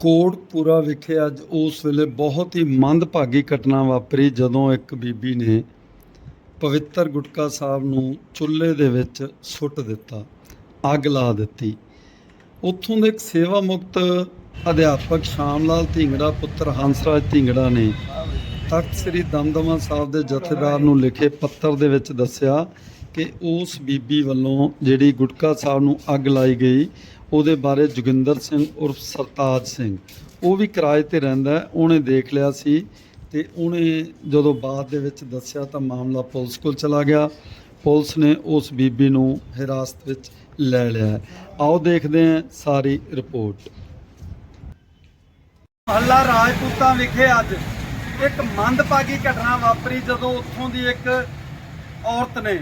ਕੋਟਪੂਰਾ ਵਿਖੇ ਅੱਜ ਉਸ ਵੇਲੇ ਬਹੁਤ ਹੀ ਮੰਦਭਾਗੀ ਘਟਨਾ ਵਾਪਰੀ ਜਦੋਂ ਇੱਕ ਬੀਬੀ ਨੇ ਪਵਿੱਤਰ ਗੁਟਕਾ ਸਾਹਿਬ ਨੂੰ ਚੁੱਲ੍ਹੇ ਦੇ ਵਿੱਚ ਸੁੱਟ ਦਿੱਤਾ, ਅੱਗ ਲਾ ਦਿੱਤੀ। ਉੱਥੋਂ ਦੇ ਇੱਕ ਸੇਵਾ ਮੁਕਤ ਅਧਿਆਪਕ ਸ਼ਾਮ ਲਾਲ ਢਿੰਗੜਾ, ਪੁੱਤਰ ਹੰਸਰਾਜ ਢਿੰਗੜਾ ਨੇ ਤਖਤ ਸ੍ਰੀ ਦਮਦਮਾ ਸਾਹਿਬ ਦੇ ਜਥੇਦਾਰ ਨੂੰ ਲਿਖੇ ਪੱਤਰ ਦੇ ਵਿੱਚ ਦੱਸਿਆ ਕਿ ਉਸ ਬੀਬੀ ਵੱਲੋਂ ਜਿਹੜੀ ਗੁਟਕਾ ਸਾਹਿਬ ਨੂੰ ਅੱਗ ਲਾਈ ਗਈ ਉਹਦੇ ਬਾਰੇ ਜੋਗਿੰਦਰ ਸਿੰਘ ਉਰਫ ਸਰਤਾਜ ਸਿੰਘ। ਉਹ ਵੀ ਕਿਰਾਏ ਤੇ ਰਹਿੰਦਾ ਉਹਨੇ ਦੇਖ ਲਿਆ ਸੀ ਤੇ ਉਹਨੇ ਜਦੋਂ ਬਾਅਦ ਦੇ ਵਿੱਚ ਦੱਸਿਆ ਤਾਂ ਮਾਮਲਾ ਪੁਲਿਸ ਕੋਲ ਚਲਾ ਗਿਆ। ਪੁਲਿਸ ਨੇ ਉਸ ਬੀਬੀ ਨੂੰ ਹਿਰਾਸਤ ਵਿੱਚ ਲੈ ਲਿਆ ਆਓ ਦੇਖਦੇ ਹਾਂ ਸਾਰੀ ਰਿਪੋਰਟ। ਮਹੱਲਾ ਰਾਜਪੂਤਾਂ ਵਿਖੇ ਅੱਜ ਇੱਕ ਮੰਦਭਾਗੀ ਘਟਨਾ ਵਾਪਰੀ ਜਦੋਂ ਉੱਥੋਂ ਦੀ ਇੱਕ ਔਰਤ ਨੇ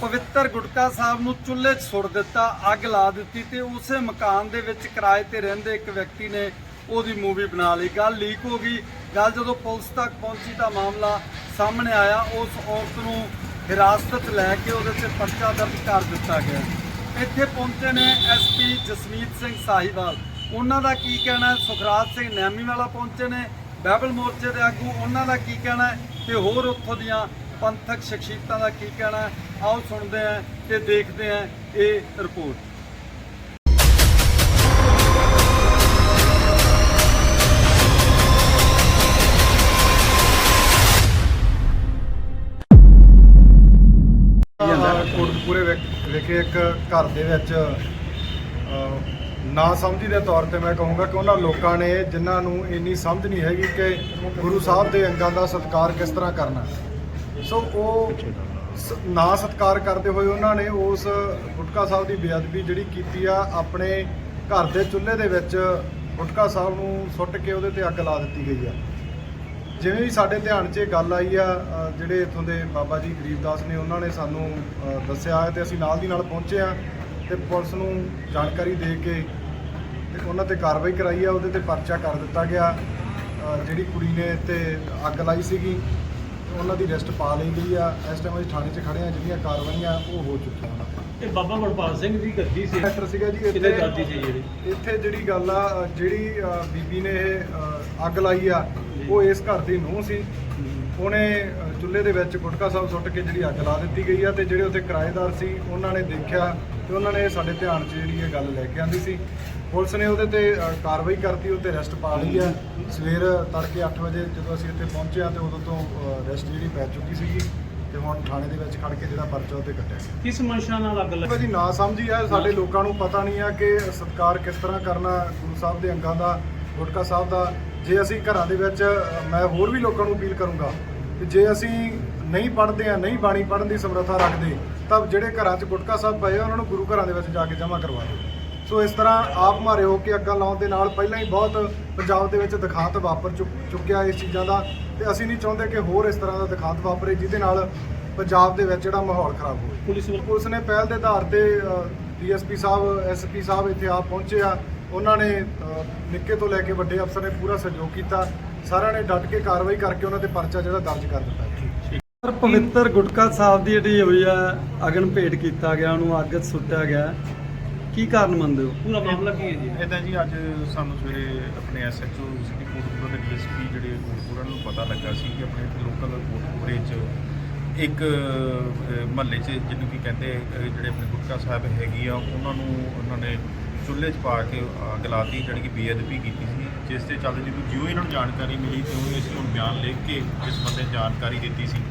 ਪਵਿੱਤਰ ਗੁਟਕਾ ਸਾਹਿਬ ਨੂੰ ਚੁੱਲ੍ਹੇ 'ਚ ਸੁੱਟ ਦਿੱਤਾ, ਅੱਗ ਲਾ ਦਿੱਤੀ ਤੇ ਉਸੇ ਮਕਾਨ ਦੇ ਵਿੱਚ ਕਿਰਾਏ ਤੇ ਰਹਿੰਦੇ ਇੱਕ ਵਿਅਕਤੀ ਨੇ ਉਹਦੀ ਮੂਵੀ ਬਣਾ ਲਈ। ਗੱਲ ਲੀਕ ਹੋ ਗਈ। ਗੱਲ ਜਦੋਂ ਪੁਲਿਸ ਤੱਕ ਪਹੁੰਚੀ ਤਾਂ ਮਾਮਲਾ ਸਾਹਮਣੇ ਆਇਆ। ਉਸ ਔਰਤ ਨੂੰ ਹਿਰਾਸਤ 'ਚ ਲੈ ਕੇ ਉਹਦੇ 'ਤੇ ਪਰਚਾ ਦਰਜ ਕਰ ਦਿੱਤਾ ਗਿਆ। ਇੱਥੇ ਪਹੁੰਚੇ ਨੇ ਐਸਪੀ ਜਸਮੀਤ ਸਿੰਘ ਸਾਹੀਵਾਲ। ਉਹਨਾਂ ਦਾ ਕੀ ਕਹਿਣਾ ਹੈ? ਸੁਖਰਾਜ ਸਿੰਘ ਨੈਮੀ ਵਾਲਾ ਪਹੁੰਚੇ ਨੇ ਬੈਬਲ ਮੋਰਚੇ ਦੇ ਆਗੂ। ਉਹਨਾਂ ਦਾ ਕੀ ਕਹਿਣਾ ਹੈ? ਤੇ ਹੋਰ ਉੱਥੋਂ ਦੀਆਂ ਪੰਥਕ ਸ਼ਖਸੀਅਤਾਂ ਦਾ ਕੀ ਕਹਿਣਾ ਹੈ? ਆਓ ਸੁਣਦੇ ਹਾਂ ਤੇ ਦੇਖਦੇ ਹਾਂ ਇਹ ਰਿਪੋਰਟ। ਕੋਟਕਪੂਰੇ ਵਿਖ- ਵਿਖੇ ਇੱਕ ਘਰ ਦੇ ਵਿੱਚ ਨਾ ਸਮਝੀ ਦੇ ਤੌਰ ਤੇ ਮੈਂ ਕਹੂੰਗਾ ਕਿ ਉਹਨਾਂ ਲੋਕਾਂ ਨੇ ਜਿਨ੍ਹਾਂ ਨੂੰ ਇੰਨੀ ਸਮਝ ਨਹੀਂ ਹੈਗੀ ਕਿ ਗੁਰੂ ਸਾਹਿਬ ਦੇ ਅੰਗਾਂ ਦਾ ਸਤਿਕਾਰ ਕਿਸ ਤਰ੍ਹਾਂ ਕਰਨਾ ਸੋ ਉਹ ਸ- ਨਾ ਸਤਿਕਾਰ ਕਰਦੇ ਹੋਏ ਉਹਨਾਂ ਨੇ ਉਸ ਗੁਟਕਾ ਸਾਹਿਬ ਦੀ ਬੇਅਦਬੀ ਜਿਹੜੀ ਕੀਤੀ ਆ, ਆਪਣੇ ਘਰ ਦੇ ਚੁੱਲ੍ਹੇ ਦੇ ਵਿੱਚ ਗੁਟਕਾ ਸਾਹਿਬ ਨੂੰ ਸੁੱਟ ਕੇ ਉਹਦੇ ਤੇ ਅੱਗ ਲਾ ਦਿੱਤੀ ਗਈ ਆ। ਜਿਵੇਂ ਵੀ ਸਾਡੇ ਧਿਆਨ 'ਚ ਇਹ ਗੱਲ ਆਈ ਆ ਜਿਹੜੇ ਇੱਥੋਂ ਦੇ ਬਾਬਾ ਜੀ ਗਰੀਬਦਾਸ ਨੇ ਉਹਨਾਂ ਨੇ ਸਾਨੂੰ ਦੱਸਿਆ ਹੈ ਤੇ ਅਸੀਂ ਨਾਲ ਦੀ ਨਾਲ ਪਹੁੰਚੇ ਆ ਤੇ ਪੁਲਿਸ ਨੂੰ ਜਾਣਕਾਰੀ ਦੇ ਕੇ ਤੇ ਉਹਨਾਂ ਤੇ ਕਾਰਵਾਈ ਕਰਾਈ ਆ, ਉਹਦੇ ਤੇ ਪਰਚਾ ਕਰ ਦਿੱਤਾ ਗਿਆ। ਜਿਹੜੀ ਕੁੜੀ ਨੇ ਤੇ ਅੱਗ ਲਾਈ ਸੀਗੀ। ਉਹਨਾਂ ਦੀ ਰਿਸਟ ਪਾ ਲਈ ਗਈ ਆ। ਇਸ ਟਾਈਮ ਅਸੀਂ ਥਾਣੇ 'ਚ ਖੜੇ ਆ ਜਿਹੜੀਆਂ ਕਾਰਵਾਈਆਂ ਉਹ ਹੋ ਚੁੱਕੀਆਂ ਹਨ ਇਹ ਬਾਬਾ ਮਨਪਾਲ ਸਿੰਘ ਦੀ ਗੱਦੀ ਸੀ। ਡਾਕਟਰ ਸੀਗਾ ਜੀ ਕਿਤੇ ਗੱਦੀ ਸੀ ਜਿਹੜੀ? ਇੱਥੇ ਜਿਹੜੀ ਗੱਲ ਆ ਅ, ਜਿਹੜੀ ਅ, ਬੀਬੀ ਨੇ ਇਹ ਅ, ਅੱਗ ਲਾਈ ਆ ਉਹ ਇਸ ਘਰ ਦੀ ਨੂੰਹ ਸੀ। ਉਹਨੇ ਚੁੱਲ੍ਹੇ ਦੇ ਵਿੱਚ ਗੁਟਕਾ ਸਾਹਿਬ ਸੁੱਟ ਕੇ ਜਿਹੜੀ ਅੱਗ ਲਾ ਦਿੱਤੀ ਗਈ ਆ ਤੇ ਜਿਹੜੇ ਉੱਥੇ ਕਿਰਾਏਦਾਰ ਸੀ ਉਹਨਾਂ ਨੇ ਦੇਖਿਆ ਤੇ ਉਹਨਾਂ ਨੇ ਸਾਡੇ ਧਿਆਨ 'ਚ ਜਿਹੜੀ ਇਹ ਗੱਲ ਲੈ ਕੇ ਆਂਦੀ ਸੀ। ਪੁਲਿਸ ਨੇ ਉਹਦੇ ਤੇ ਕਾਰਵਾਈ ਕਰਤੀ ਉਹਤੇ ਅਰੈਸਟ ਪਾ ਲਈ ਆ। ਸਵੇਰ ਤੜਕੇ 8 ਵਜੇ ਜਦੋਂ ਅਸੀਂ ਇੱਥੇ ਪਹੁੰਚੇ ਆ ਤੇ ਉਦੋਂ ਤੋਂ ਅਰੈਸਟ ਜਿਹੜੀ ਪੈ ਚੁੱਕੀ ਸੀਗੀ ਤੇ ਹੁਣ ਥਾਣੇ ਦੇ ਵਿੱਚ ਖੜ ਕੇ ਜਿਹੜਾ ਪਰਚਾ ਉਹਤੇ ਕੱਟਿਆ ਕਿਸ ਮਨਸ਼ਾ ਨਾਲ ਅੱਗ ਲੱਗੀ? ਭਾਜੀ ਨਾ ਸਮਝੀ ਆ ਸਾਡੇ ਲੋਕਾਂ ਨੂੰ ਪਤਾ ਨਹੀਂ ਆ ਕਿ ਸਤਕਾਰ ਕਿਸ ਤਰ੍ਹਾਂ ਕਰਨਾ ਗੁਰੂ ਸਾਹਿਬ ਦੇ ਅੰਗਾਂ ਦਾ ਗੁਟਕਾ ਸਾਹਿਬ ਦਾ ਜੇ ਅਸੀਂ ਘਰਾਂ ਦੇ ਵਿੱਚ ਮੈਂ ਹੋਰ ਵੀ ਲੋਕਾਂ ਨੂੰ ਅਪੀਲ ਕਰੂੰਗਾ ਕਿ ਜੇ ਅਸੀਂ ਨਹੀਂ ਪੜ੍ਹਦੇ ਆ ਨਹੀਂ ਬਾਣੀ ਪੜ੍ਹਨ ਦੀ ਸਮਰੱਥਾ ਰੱਖਦੇ ਤਾਂ ਜਿਹੜੇ ਘਰਾਂ 'ਚ ਗੁਟਕਾ ਸਾਹਿਬ ਪਏ ਉਹਨਾਂ ਨੂੰ ਗੁਰੂ ਘਰਾਂ ਦੇ ਵਿੱਚ ਜਾ ਕੇ ਜਮ੍ਹਾਂ ਕਰਵਾ ਦਿਓ। ਸੋ ਇਸ ਤਰ੍ਹਾਂ ਆਪ ਮਾਰੇ ਹੋ ਕੇ ਅੱਗਾ ਲਾਉਣ ਦੇ ਨਾਲ ਪਹਿਲਾਂ ਹੀ ਬਹੁਤ ਪੰਜਾਬ ਦੇ ਵਿੱਚ ਦਿਖਾਂਤ ਵਾਪਰ ਚੁੱਕ- ਚੁੱਕਿਆ ਇਸ ਚੀਜ਼ਾਂ ਦਾ ਤੇ ਅਸੀਂ ਨਹੀਂ ਚਾਹੁੰਦੇ ਕਿ ਹੋਰ ਇਸ ਤਰ੍ਹਾਂ ਦਾ ਦਿਖਾਂਤ ਵਾਪਰੇ ਜਿਹਦੇ ਨਾਲ ਪੰਜਾਬ ਦੇ ਵਿੱਚ ਜਿਹੜਾ ਮਾਹੌਲ ਖਰਾਬ ਹੋਵੇ। ਪੁਲਿਸ ਨੇ ਪਹਿਲ ਦੇ ਆਧਾਰ ਤੇ ਡੀਐਸਪੀ ਸਾਹਿਬ ਐਸਪੀ ਸਾਹਿਬ ਇੱਥੇ ਆ ਪਹੁੰਚੇ ਆ। ਉਹਨਾਂ ਨੇ ਨਿੱਕੇ ਤੋਂ ਲੈ ਕੇ ਵੱਡੇ ਅਫਸਰ ਨੇ ਪੂਰਾ ਸਹਿਯੋਗ ਕੀਤਾ। ਸਾਰਿਆਂ ਨੇ ਡਟ ਕੇ ਕਾਰਵਾਈ ਕਰਕੇ ਉਹਨਾਂ ਤੇ ਪਰਚਾ ਜਿਹੜਾ ਦਰਜ ਕਰ ਦਿੱਤਾ। ਪਰ ਪਵਿੱਤਰ ਗੁਟਕਾ ਸਾਹਿਬ ਦੀ ਜਿਹੜੀ ਹੋਈ ਹੈ ਅਗਨ ਭੇਟ ਕੀਤਾ ਗਿਆ ਉਹਨੂੰ ਅੱਗ ਸੁੱਟਿਆ ਗਿਆ। ਕੀ ਕਾਰਨ ਮੰਨਦੇ ਹੋ? ਪੂਰਾ ਮਾਮਲਾ ਕੀ ਹੈ ਜੀ? ਇਦਾਂ ਜੀ ਅੱਜ ਸਾਨੂੰ ਸਵੇਰੇ ਆਪਣੇ ਐਸਐਚਓ ਸਿਟੀ ਕੋਟਪੁਰਾ ਦੇ ਡੀਐਸਪੀ ਜਿਹੜੇ ਕੋਟਪੁਰਾ ਨੂੰ ਪਤਾ ਲੱਗਾ ਸੀ ਕਿ ਆਪਣੇ ਲੋਕਲ ਕੋਟਪੁਰੇ 'ਚ ਇੱਕ ਮਹੱਲੇ 'ਚ ਜਿਹਨੂੰ ਕੀ ਕਹਿੰਦੇ ਜਿਹੜੇ ਆਪਣੇ ਗੁਟਕਾ ਸਾਹਿਬ ਹੈਗੀ ਆ ਉਹਨਾਂ ਨੂੰ ਉਹਨਾਂ ਨੇ ਚੁੱਲ੍ਹੇ 'ਚ ਪਾ ਕੇ ਅੱਗ ਲਾਤੀ ਜਿਹੜੀ ਕਿ ਬੇਅਦਬੀ ਕੀਤੀ ਸੀ, ਜਿਸ ਤੇ ਚੱਲਦੇ ਜਦੋਂ ਜਿਉਂ ਇਹਨਾਂ ਨੂੰ ਜਾਣਕਾਰੀ ਮਿਲੀ ਤੇ ਉਹ ਅਸੀਂ ਹੁਣ ਬਿਆਨ ਲਿਖ ਕੇ ਇਸ ਬੰਦੇ ਨੂੰ ਜਾਣਕਾਰੀ ਦਿੱਤੀ ਸੀ।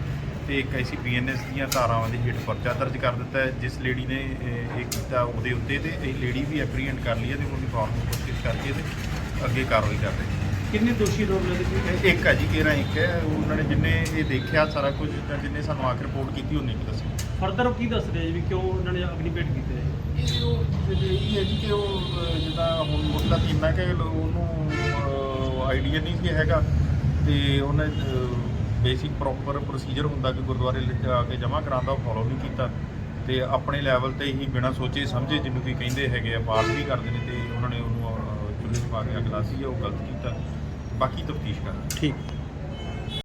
ਤੇ ਇੱਕ ਐਸੀ ਬੀਐਨਐਸ ਦੀਆਂ ਧਾਰਾਵਾਂ ਦੇ ਹੇਠ ਪਰਚਾ ਦਰਜ ਕਰ ਦਿੱਤਾ ਹੈ, ਜਿਸ ਲੇਡੀ ਨੇ ਇਹ ਕੀਤਾ ਉਹਦੇ ਉੱਤੇ ਤੇ ਇਹ ਲੇਡੀ ਵੀ ਐਪਰੀਹੈਂਡ ਕਰ ਲਈ ਹੈ ਤੇ ਉਹਦੀ ਫਾਰਮ ਪੁੱਛਗਿੱਛ ਕਰਕੇ ਤੇ ਅੱਗੇ ਕਾਰਵਾਈ ਕਰ ਰਹੇ ਕਿੰਨੇ ਦੋਸ਼ੀ ਲੋਕ ਜੀ ਨੇ ਇੱਕ ਹੈ ਜੀ ਕਿਹੜਾ ਇੱਕ ਹੈ। ਉਹਨਾਂ ਨੇ ਜਿੰਨੇ ਇਹ ਦੇਖਿਆ ਸਾਰਾ ਕੁਝ ਤਾਂ ਜਿੰਨੇ ਸਾਨੂੰ ਆ ਕੇ ਰਿਪੋਰਟ ਕੀਤੀ ਉਹਨੇ ਵੀ ਦੱਸਿਆ ਫਰਦਰ ਕੀ ਦੱਸ ਰਹੇ ਜੀ ਵੀ ਕਿਉਂ ਉਹਨਾਂ ਨੇ ਅਗਨੀ ਭੇਟ ਕੀਤੀ ਹੈ ਇਹ ਉਹ ਜਿਹੜੀ ਇਹ ਹੈ ਜੀ ਕਿ ਉਹ ਅਹ, ਜਿੱਦਾਂ ਹੁਣ ਮੁੱਢਲਾ ਕੀ ਮੈਂ ਕਿ ਉਹਨੂੰ ਆਈਡੀਆ ਨਹੀਂ ਸੀ ਹੈਗਾ। ਤੇ ਉਹਨੇ ਬੇਸਿਕ ਪ੍ਰੋਪਰ ਪ੍ਰੋਸੀਜਰ ਹੁੰਦਾ ਕਿ ਗੁਰਦੁਆਰੇ ਲਿਜਾ ਕੇ ਜਮ੍ਹਾਂ ਕਰਾਉਂਦਾ ਉਹ ਫੋਲੋ ਨਹੀਂ ਕੀਤਾ। ਤੇ ਆਪਣੇ ਲੈਵਲ ਤੇ ਹੀ ਬਿਨਾਂ ਸੋਚੇ ਸਮਝੇ ਜਿਹਨੂੰ ਕੀ ਕਹਿੰਦੇ ਹੈਗੇ ਆ ਪਾਸ ਵੀ ਕਰਦੇ ਨੇ ਤੇ ਉਹਨਾਂ ਨੇ ਉਹਨੂੰ ਚੁੱਲ੍ਹੇ 'ਚ ਪਾ ਕੇ ਅਗਲਾ ਸੀ ਉਹ ਗਲਤ ਕੀਤਾ। ਬਾਕੀ ਤਫਤੀਸ਼ ਕਰ ਠੀਕ।